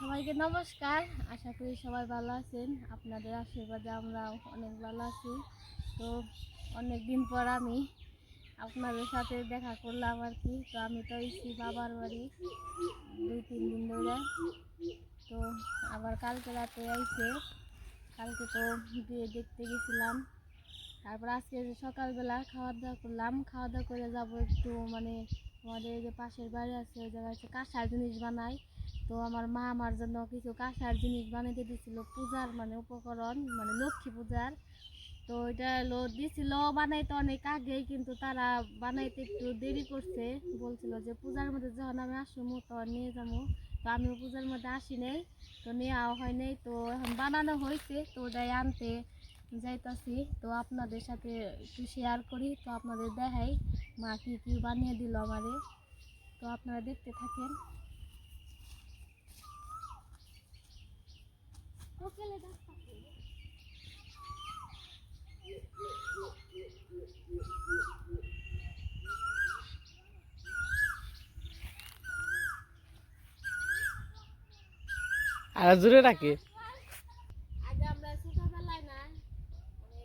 সবাইকে নমস্কার। আশা করি সবাই ভালো আছেন। আপনাদের আশীর্বাদে আমরা অনেক ভালো আছি। তো অনেক দিন পর আমি আপনাদের সাথে দেখা করলাম আর কি। তো আমি তো এসেছি বাবার বাড়ি দুই, তিন দিন ধরে। তো আবার কালকে রাতে আইছে। কালকে তো বিয়ে দেখতে গেছিলাম। তারপর আজকে সকালবেলা খাওয়া দাওয়া করলাম। খাওয়া দাওয়া করে যাব একটু মানে আমাদের যে পাশের বাড়ি আছে, ওই জায়গায় কাঁসার জিনিস বানাই। তো আমার মা আমার জন্য কিছু কাঁসার জিনিস বানাইতে দিছিল পূজার মানে উপকরণ মানে লক্ষ্মী পূজার। তো এটা হলো দিছিল বানাইতে অনেক আগেই, কিন্তু তারা বানাইতে একটু দেরি করছে। বলছিল যে পূজার মধ্যে যখন আমি আসব তখন নিয়ে যাব তো আমিও পূজার মধ্যে আসি নাই, তো নেওয়া হয় নাই। তো এখন বানানো হয়েছে, তো ওটাই আনতে যাইতাছি। তো আপনাদের সাথে একটু শেয়ার করি, তো আপনাদের দেখাই মা কী কী বানিয়ে দিল আমারে। তো আপনারা দেখতে থাকেন। আর জোরে রাখে আগে আমরা ছোটবেলায় না মানে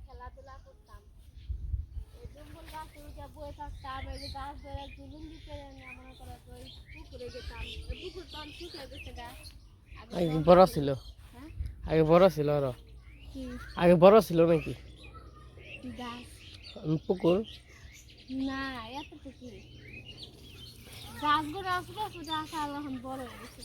খেলাধুলা করতাম। এই ডুম্বুল গাছের উঠে বয়ে থাকতাম এই যে গাছ ধরে জুলুম দিতে মনে করো তো ওই পুকুরে যেতাম। ওই পুকুর তো অনেক শুকিয়ে গেছে গা। আগে আগে তো- বড় ছিল। আগে বড় ছিল আরও। আগে বড় ছিল নাকি? পুকুর? না এতটুকু গাছগুলো আসলে আসলে আসা এখন বড় হয়ে গেছে।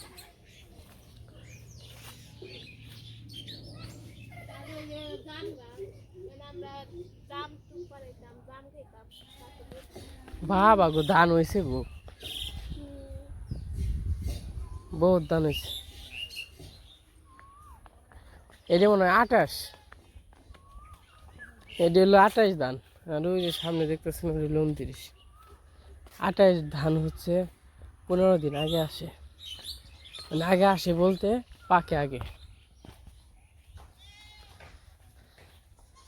বাবা গো ধান হয়েছে গো। বহুত ধান হয়েছে এটা মনে হয় আঠাশ এটা হলো আঠাশ ধান আর ওই যে সামনে দেখতেছেন ওই হলো উনত্রিশ আঠাশ ধান হচ্ছে পনেরো দিন আগে আসে মানে আগে আসে বলতে পাকে আগে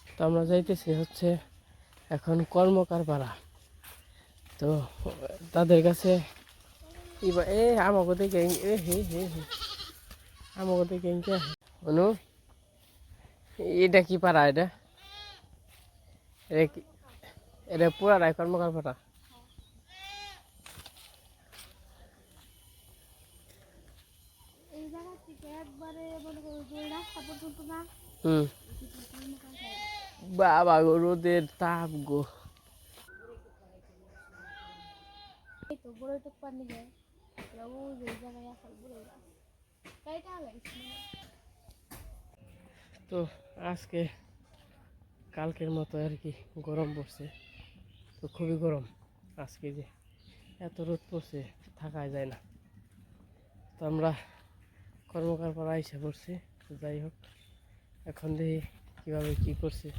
তো আমরা যাইতেছি হচ্ছে এখন কর্মকার পাড়া তো তাদের কাছে এ আমাকে দেখে আমাকে দেখে অনু এটা কি পাড়া এটা? এটা কি এটা পুরাটাই কর্মকার পাড়া। এই জায়গা থেকে একবারে করো যে ওই রাস্তা পর্যন্ত না হুম। বাবা গো, রোদের তাপ গো। তো আজকে কালকের মতো আর কি গরম পড়ছে। তো খুবই গরম আজকে যে এত রোদ পড়ছে থাকা যায় না। তো আমরা কর্মকার পর আইসা পড়ছি, তো যাই হোক, এখন দেখি কীভাবে কী করছে।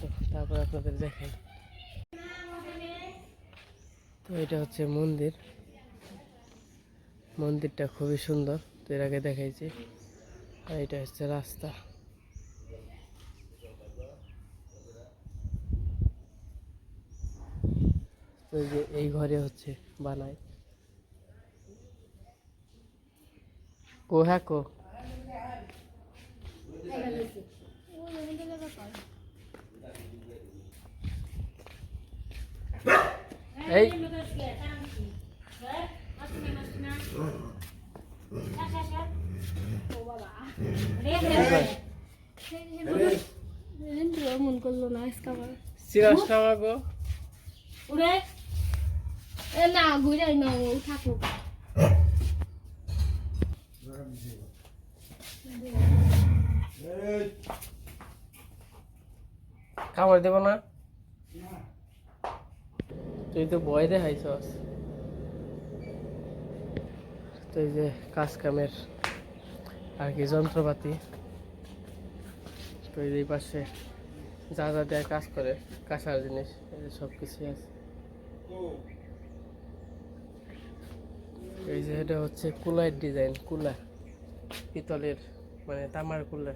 তো তারপর আপনাদের দেখাই। তো এটা হচ্ছে মন্দির। মন্দিরটা খুবই সুন্দর, তো এর আগে দেখাইছি। আর এটা হচ্ছে রাস্তা। এই যে এই ঘরে হচ্ছে বানায় কো হ্যাঁ কো এই মন করল না গো না ঘুরে না থাকুক খাবার দেব না তুই তো ভয় দেখাইছস তো এই যে কাজ কামের আর কি যন্ত্রপাতি তো এই পাশে যা যা দেয় কাজ করে কাঁসার জিনিস সব কিছুই আছে এই যে এটা হচ্ছে কুলার ডিজাইন, কুলা, পিতলের মানে তামার কুলা।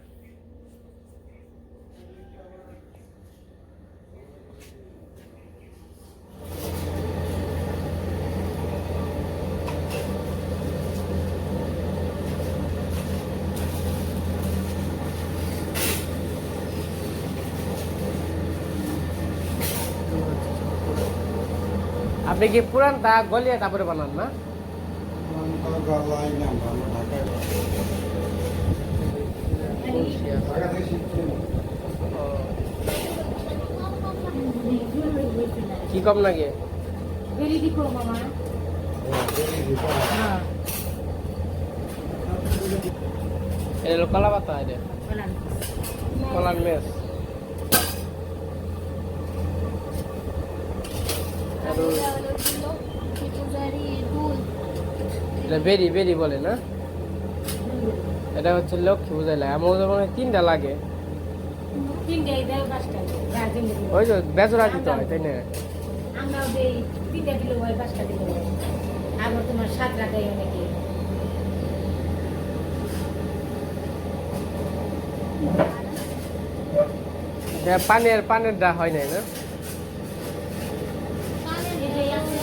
আপনি কি পুরানটা গলিয়ে তারপরে বানান না? তো গলাই না ভালো ঢাকায় ঢাকা থেকে শিখছি না ও। কি কম লাগে এটা হলো কলা পাতা এটা কলার মেস আর এটা বেরি বেরি বলে না? এটা হচ্ছে লক্ষ্মী পূজায় লাগে। আমার মনে হয় তিনটা লাগে। ওই তো বেজরা দিতে হয় তাই না? আমরাও দেই তিনটা কিলো হয় পাঁচটা কিলো হয়। আবার তোমার সাতটা দেয় অনেকে। পানের পানের দা হয় নাই না এটাই আছে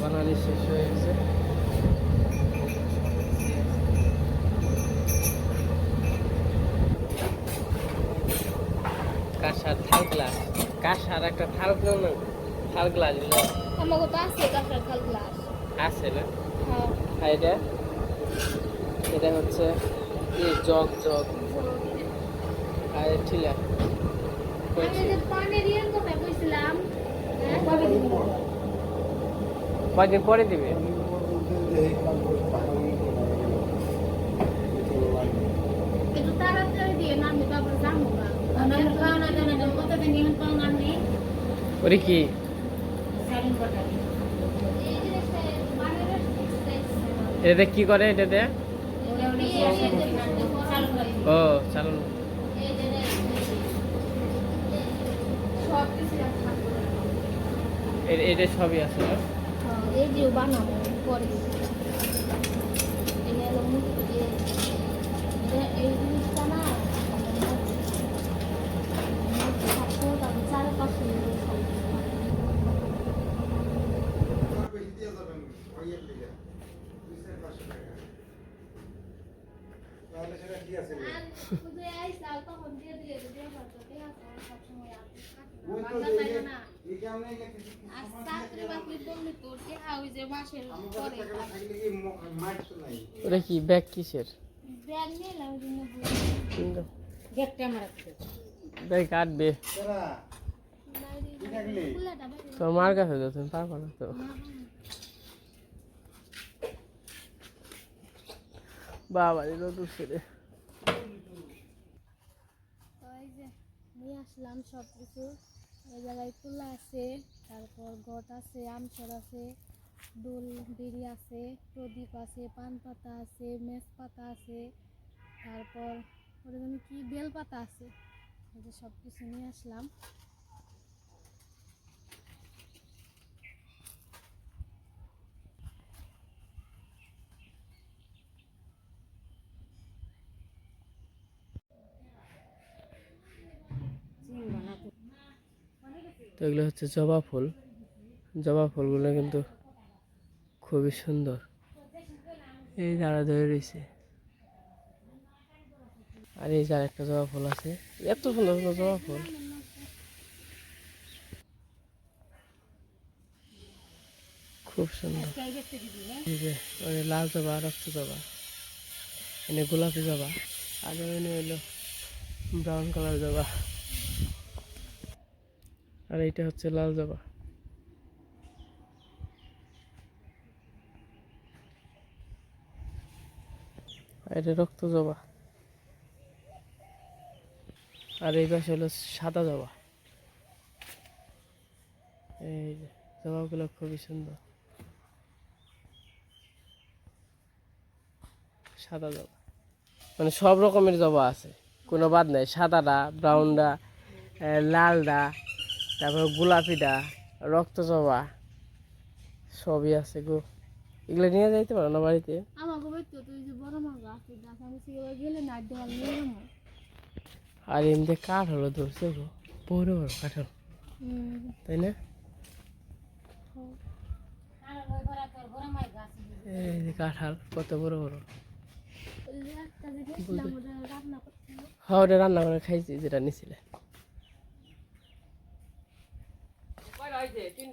বানানি শেষ হয়ে গেছে কাঁসার থাল গ্লাস কাঁসার একটা থাল গ্লাস থাল গ্লাস আমাকে তো আছে খাল গ্লাস আছে না? হ্যাঁ। এটা? এটা হচ্ছে জগ জগ। আর এই ঠিলা। আমি যে পানের ইয়ের কথা কইছিলাম হ্যাঁ? কবে দিবি কয়দিন পরে দিবে একটু তাড়াতাড়ি দিয়ে না আমি তারপরে যাব না আমার পাওনা জানা না কত দিন এখন পাওনা নেই ওরে কি? এটাতে কি করে এটাতে চালু ও এ- এটা সবই আছে এই হলো মুখ দিয়ে এটা- এই জিনিসটা না চারপাশে তাহলে সেটা কি আছে ওই তো এই- এই কারণে এটা কিছু কিছু আর সময় চাকরি থাকে না। বাকরি করলে তো টেহা ওই যে মাসের আমার থাকলে কি ম- মাইর তো নাই? ওটা কি ব্যাগ কিসের? ব্যাগ কাটবে। তারা কি থাকলে? ফুলাটা বাইরে। তোর মার কাছে তুমি পারব না তো। বাবা রে রোদ উঠছে রে। তো এই যে, নিয়ে আসলাম সব কিছু এই জায়গায় তুলা আছে, তারপর ঘট আছে আমচর আছে, দোল, বিড়ি আছে, প্রদীপ আছে পান পাতা আছে মেজ পাতা আছে, তারপর ওটা কি বেল পাতা আছে সব কিছু নিয়ে আসলাম। তো এগুলো হচ্ছে জবা ফুল। জবা ফুলগুলো কিন্তু খুবই সুন্দর। এই যারা ধরে রয়েছে। আর এই যার একটা জবা ফুল আছে। এত সুন্দর সুন্দর জবা ফুল। খুব সুন্দর। লাল জবা, রক্ত জবা। এনে গোলাপি জবা। আর এনে হইল ব্রাউন কালার জবা। আর এইটা হচ্ছে লাল জবা। এটা রক্ত জবা। আর এই পাশে হলো সাদা জবা। এই জবাগুলো খুবই সুন্দর। সাদা জবা। মানে সব রকমের জবা আছে। কোনো বাদ নাই, সাদাটা, ব্রাউনটা লালটা। তারপর গোলাপিটা রক্ত জবা সবই আছে গো। এগুলো নিয়ে যাইতে পারো না বাড়িতে? আর এমনি কাঠ হলো ধরছে গো বড় বড় কাঠ তাই না? এই যে কাঁঠাল কত বড় বড়। হ্যাঁ ওটা রান্না করে খাইছি যেটা নিছিলে।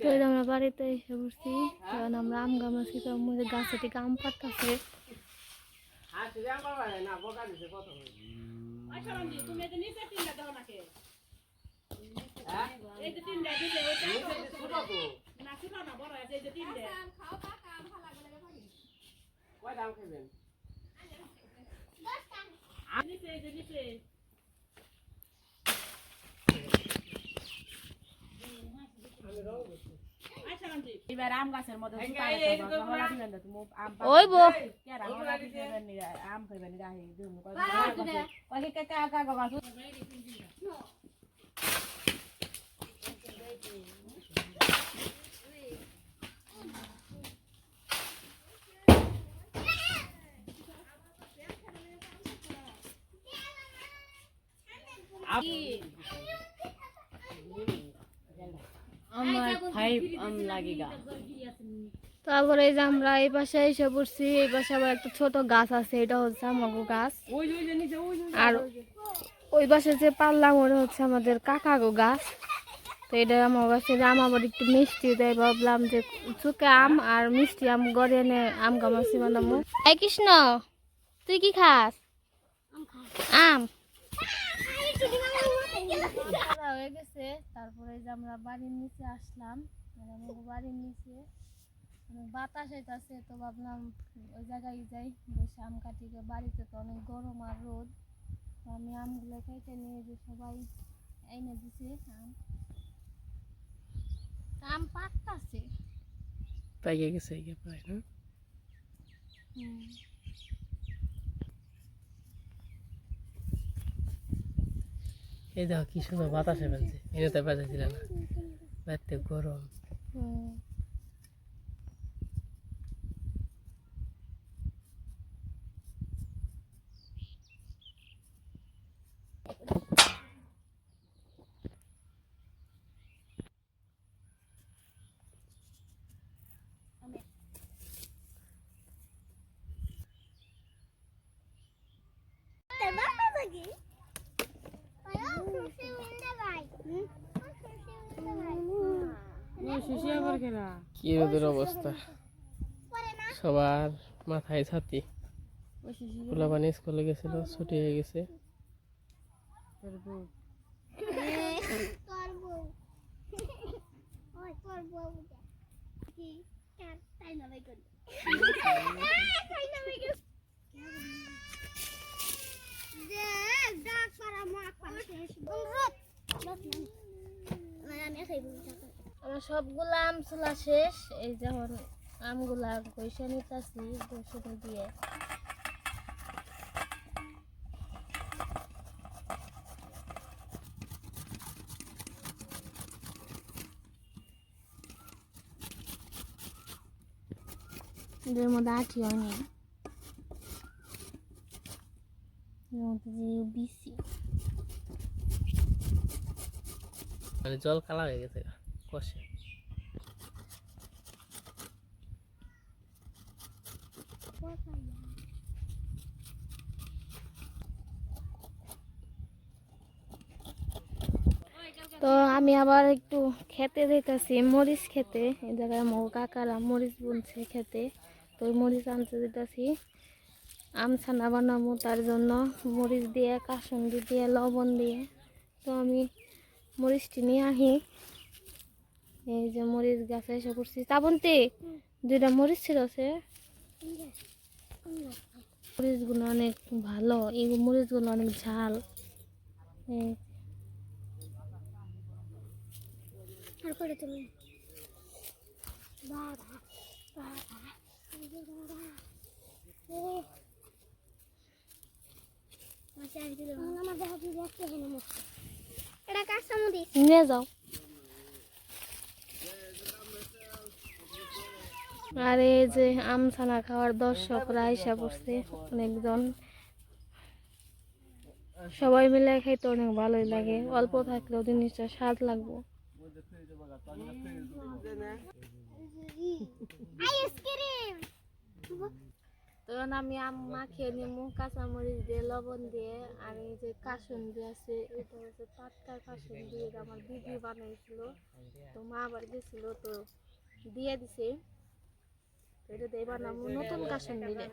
তো আমরা বাড়িতে এসে বসছি কারণ আমরা আম গাম আছি তো আমাদের গাছে থেকে আম পাতাছে এবার আম গাছের মধ্যে ওই বো আম খাইবেন গাহি কাকা গাছ আমার ফাইভ আম লাগেগা তারপরে এই যে আমরা এই পাশে এসে পড়ছি এই পাশে আবার একটা ছোট গাছ আছে এটা হচ্ছে আমাগো গাছ। আর ওই পাশে যে পারলাম ওটা হচ্ছে আমাদের কাকাগো গাছ। তো এটা আমার কাছে যে আম আবার একটু মিষ্টি দেয় ভাবলাম যে চুকে আম আর মিষ্টি আম গড়ে এনে আম গামাছি বানাবো। এই কৃষ্ণ তুই কি খাস? আম? করা হয়ে গেছে। তারপরে যে আমরা বাড়ির নিচে আসলাম মানে আমাদের বাড়ির নিচে। অনেক বাতাস আছে তো ভাবলাম ওই জায়গায় যাই। বসে আম কাটি বাড়িতে তো অনেক গরম আর রোদ। আমি আমগুলো কেটে নিয়ে যে সবাই এনে দিছে আম। আম পাকতাছে। পাইকে গেছে প্রায় না? হুম। এই দেখো কি সুন্দর বাতাসে ফেলছে। এনে তো বাজাইছিল না? বাইরে গরম। কি রোদের অবস্থা? সবার মাথায় ছাতি। পোলাপানি স্কুলে গেছিল ছুটি হয়ে গেছে। আমার সবগুলা আম ছোলা শেষ। এই যখন আমগুলা গৈসা নিতেছি গৈসা দিয়ে। জল কালা হয়ে গেছে কষে তো আমি আবার একটু খেতে যেতেছি মরিচ খেতে। এই জায়গায় মো কাকারা মরিচ বুনছে খেতে। তো মরিচ আনতে যেতেছি আম ছানা বানাবো তার জন্য। মরিচ দিয়ে, কাসুন্দি দিয়ে, লবণ দিয়ে। তো আমি মরিচটি নিয়ে আহি, এই যে মরিচ গাছে এসে পড়ছি। শ্রাবন্তী দুইটা মরিচ ছিল সে? মরিচগুলো অনেক ভালো, এই মরিচগুলো অনেক ঝাল এই তারপরে তুমি বাবা বাবা বাবা। ও। নিয়ে যাও। আর এই যে আম ছানা খাওয়ার দর্শকরা এসে পড়ছে অনেকজন। সবাই মিলে খাইতে অনেক ভালোই লাগে। অল্প থাকলেও জিনিসটা স্বাদ লাগবো। তখন আমি আম মাখিয়ে নিমু, কাঁচামরিচ দিয়ে, লবণ দিয়ে, আর এই যে কাসুন দিয়ে আছে, এটা হচ্ছে টাটকা কাসুন দিয়ে আমার দিদি বানাইছিল। তো মা আবার গেছিল, তো দিয়ে দিছে। তো এটা দিয়ে বানাবো নতুন কাসুন দিলে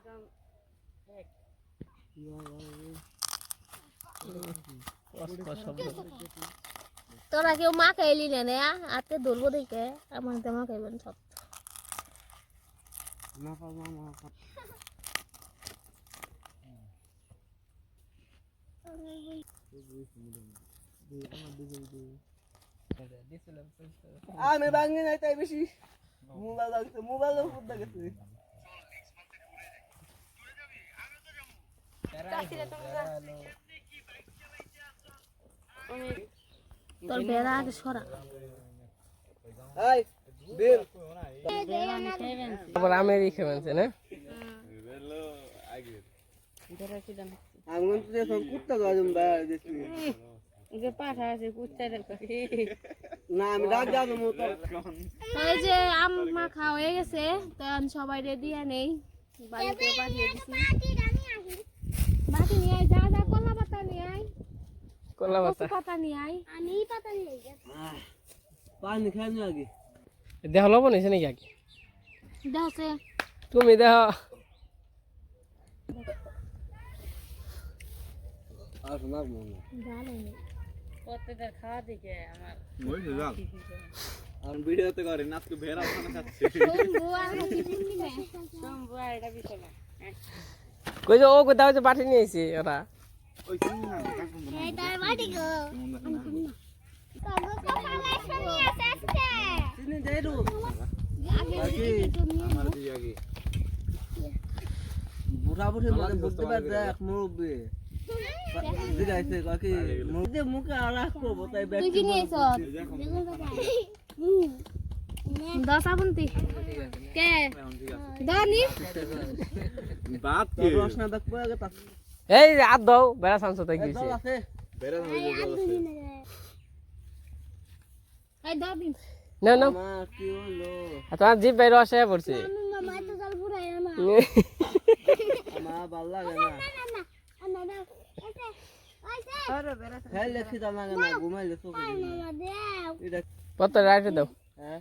তোরা কেউ মা খাইলি না নে? হাতে ধরবো দেখে। আমার তো মা খাইবেন সব। আমি ভাঙি নাই তাই বেশি মোবাইল লাগছে মোবাইল গেছে তোর বেড়া আগে সরা। এই বিল আবার আমেরই খেয়েছে না? তো আমি তো। মাখা হয়ে গেছে তখন সবাই রেডি নেই বাড়িতে পাঠিয়ে দিছি বাটি নিয়ে আয় যা যা কলা পাতা নিয়ে আয় কলা কচু পাতা নিয়ে আয় আমি পাতা নিয়ে পানি খানি আগে দেহ লবণ হয়েছে নাকি আগে দেখছে তুমি দেহ আর না মনে ভালো নেই প্রত্যেকটা খাওয়া দিকে আমার আমি ভিডিওতে করেন আজকে ভেড়া খানা খাচ্ছি শম্ভু আর কিছু নিবে শম্ভু আর এটা বিষয় না কই যে ও কোথাও যে পাঠিয়ে নিয়েছে ওরা বাড়ি আগে বুড়া মানে বুঝতে পারছে এক মুরব্বী জিগাইছে কাকি মুখে মুখে আর করব তাই ব্যাগ তুই নিয়েছ দশ কে দানি বাপ কি রস না ব্যাগ পড়ে গেছে এই যে আর দাও বেড়া সাংস তাই গেছে না না তোমার জিপ বাইরে আসে পড়ছে। পত্র রাইটে দাও। হ্যাঁ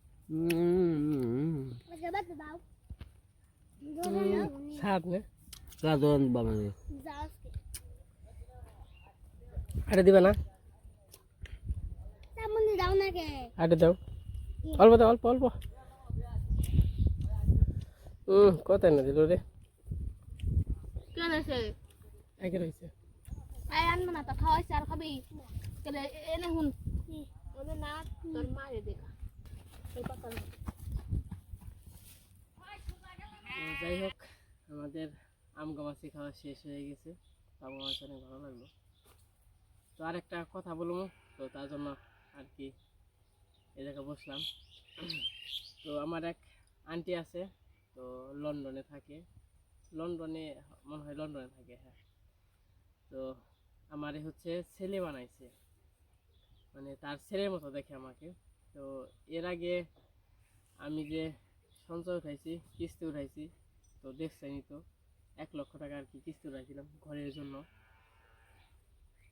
সাত না কাদন বামানে আটে দিবে না। আটে দাও অল্প দাও অল্প অল্প হুম কত না দিল রে কেন আছে একে রয়েছে আই আনব না তো খাওয়াইছে আর খাবি কেলে এনে হুন ওদের না তোর মারে দেখা যাই হোক, আমাদের আম গামাছি খাওয়া শেষ হয়ে গেছে। আম গামাছি অনেক ভালো লাগল। তো আর একটা কথা বলব, তো তার জন্য আর কি এই জায়গায় বসলাম। তো আমার এক আন্টি আছে, তো লন্ডনে থাকে। লন্ডনে, মনে হয় লন্ডনে থাকে হ্যাঁ। তো আমারে হচ্ছে ছেলে বানাইছে। মানে তার ছেলের মতো দেখে আমাকে। তো এর আগে আমি যে সঞ্চয় উঠাইছি, কিস্তি উঠাইছি, তো দেখছেনই তো, এক লক্ষ টাকা আর কি কিস্তি উঠাইছিলাম ঘরের জন্য।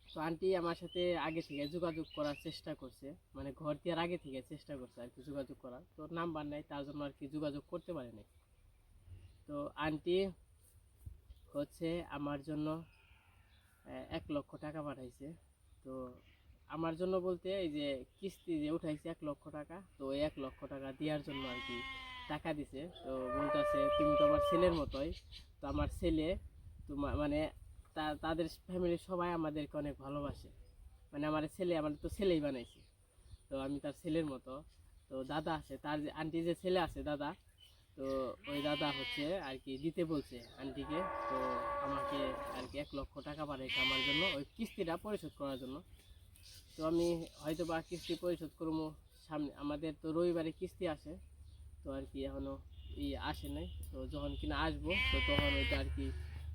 তো আন্টি আমার সাথে আগে থেকে যোগাযোগ করার চেষ্টা করছে মানে ঘর দেওয়ার আগে থেকে চেষ্টা করছে আর কি যোগাযোগ করার। তো নাম্বার নেই, তার জন্য আর কি যোগাযোগ করতে পারেনি তো আন্টি হচ্ছে আমার জন্য এক লক্ষ টাকা পাঠাইছে। তো আমার জন্য বলতে এই যে কিস্তি যে উঠাইছে এক লক্ষ টাকা, তো ওই এক লক্ষ টাকা দেওয়ার জন্য আর কি টাকা দিছে। তো বলতেছে, তুমি তো আমার ছেলের মতোই। তো আমার ছেলে তোমার মানে তাদের ফ্যামিলির সবাই আমাদেরকে অনেক ভালোবাসে। মানে আমার ছেলে, আমার তো ছেলেই বানাইছে। তো আমি তার ছেলের মতো। তো দাদা আছে, তার যে, আন্টি যে ছেলে আছে, দাদা, তো ওই দাদা হচ্ছে আর কি দিতে বলছে আন্টিকে। তো আমাকে আর কি এক লক্ষ টাকা পাঠাইছে আমার জন্য, ওই কিস্তিটা পরিশোধ করার জন্য। তো আমি হয়তো বা কিস্তি পরিশোধ করব সামনে, আমাদের তো রবিবারে কিস্তি আসে, তো আর কি এখনও ই আসে নাই, তো যখন কিনা আসব, তো তখন ওইটা আর কি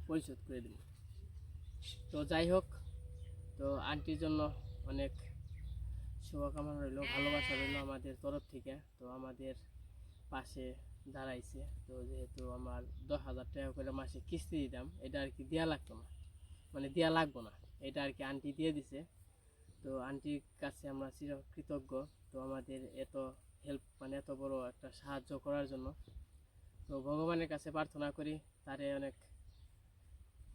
পরিশোধ করে দেবো। তো যাই হোক, তো আন্টির জন্য অনেক শুভকামনা রইল, ভালোবাসা রইল আমাদের তরফ থেকে, তো আমাদের পাশে দাঁড়াইছে, তো যেহেতু আমার দশ হাজার টাকা করে মাসে কিস্তি দিতাম, এটা আর কি দেওয়া লাগতো না মানে দেওয়া লাগবো না, এটা আর কি আন্টি দিয়ে দিছে। তো আন্টির কাছে আমরা কৃতজ্ঞ তো আমাদের এত হেল্প মানে এত বড় একটা সাহায্য করার জন্য। তো ভগবানের কাছে প্রার্থনা করি, তারে অনেক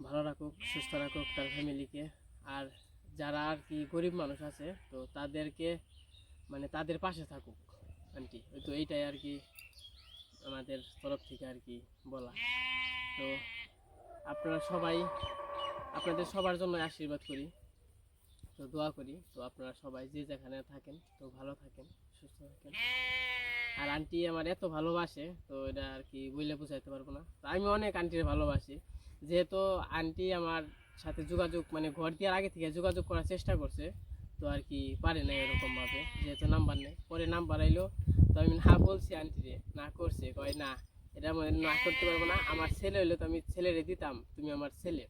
ভালো রাখুক, সুস্থ রাখুক তার ফ্যামিলিকে আর যারা আর কি গরিব মানুষ আছে, তো তাদেরকে মানে তাদের পাশে থাকুক আন্টি। তো এইটাই আর কি আমাদের তরফ থেকে আর কি বলা। তো আপনারা সবাই, আপনাদের সবার জন্য আশীর্বাদ করি। তো দোয়া করি। তো আপনারা সবাই যে যেখানে থাকেন, তো ভালো থাকেন, সুস্থ থাকেন। আর আন্টি আমার এত ভালোবাসে, তো এটা আর কি বলে বোঝাইতে পারব না। তো আমি অনেক আন্টির ভালোবাসি। যেহেতু আন্টি আমার সাথে যোগাযোগ মানে ঘর দেওয়ার আগে থেকে যোগাযোগ করার চেষ্টা করছে, তো আর কি পারে না এরকমভাবে যেহেতু নাম্বার নেই। পরে নাম্বার আইলো, তো আমি না বলছি আন্টিরে না করছে, কয় না, এটা মধ্যে না করতে পারব না। আমার ছেলে হইলে তো আমি ছেলেরে দিতাম, তুমি আমার ছেলে।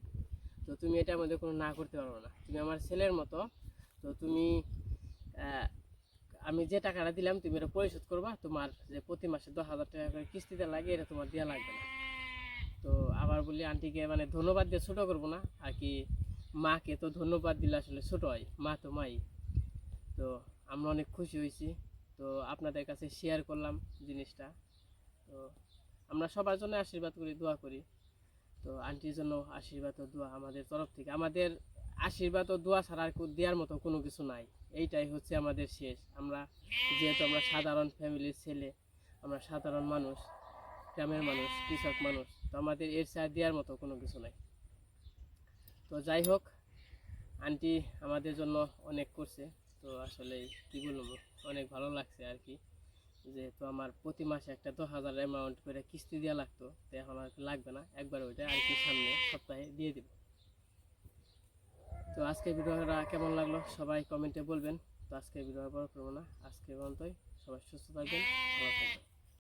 তো তুমি এটার মধ্যে কোনো না করতে পারব না। তুমি আমার ছেলের মতো, তো তুমি আমি যে টাকাটা দিলাম, তুমি এটা পরিশোধ করবা। তোমার যে প্রতি মাসে দশ হাজার টাকা করে কিস্তিতে লাগে, এটা তোমার দেওয়া লাগবে না। তো আবার বলি, আন্টিকে মানে ধন্যবাদ দিয়ে ছোটো করব না। আর কি, মাকে তো ধন্যবাদ দিলে আসলে ছোটো হয়, মা তো মাই। তো আমরা অনেক খুশি হয়েছি। তো আপনাদের কাছে শেয়ার করলাম জিনিসটা। তো আমরা সবার জন্য আশীর্বাদ করি, দোয়া করি। তো আন্টির জন্য আশীর্বাদ ও দোয়া আমাদের তরফ থেকে। আমাদের আশীর্বাদ ও দোয়া ছাড়া আর দেওয়ার মতো কোনো কিছু নাই। এইটাই হচ্ছে আমাদের শেষ। আমরা যেহেতু আমরা সাধারণ ফ্যামিলির ছেলে, আমরা সাধারণ মানুষ, গ্রামের মানুষ, কৃষক মানুষ, তো আমাদের এর ছাড়া দেওয়ার মতো কোনো কিছু নাই। তো যাই হোক, আন্টি আমাদের জন্য অনেক করছে। তো আসলে কি বলব, অনেক ভালো লাগছে আর কি। যেহেতু আমার প্রতি মাসে একটা দশ হাজার অ্যামাউন্ট করে কিস্তি দেওয়া লাগতো, তো এখন আর লাগবে না। একবার ওইটা আর কি সামনে সপ্তাহে দিয়ে দিব। তো আজকে ভিডিওটা কেমন লাগল সবাই কমেন্টে বলবেন। তো আজকে ভিডিও বড় করব না। আজকে পর্যন্তই সবাই সুস্থ থাকবেন, ভালো থাকবেন।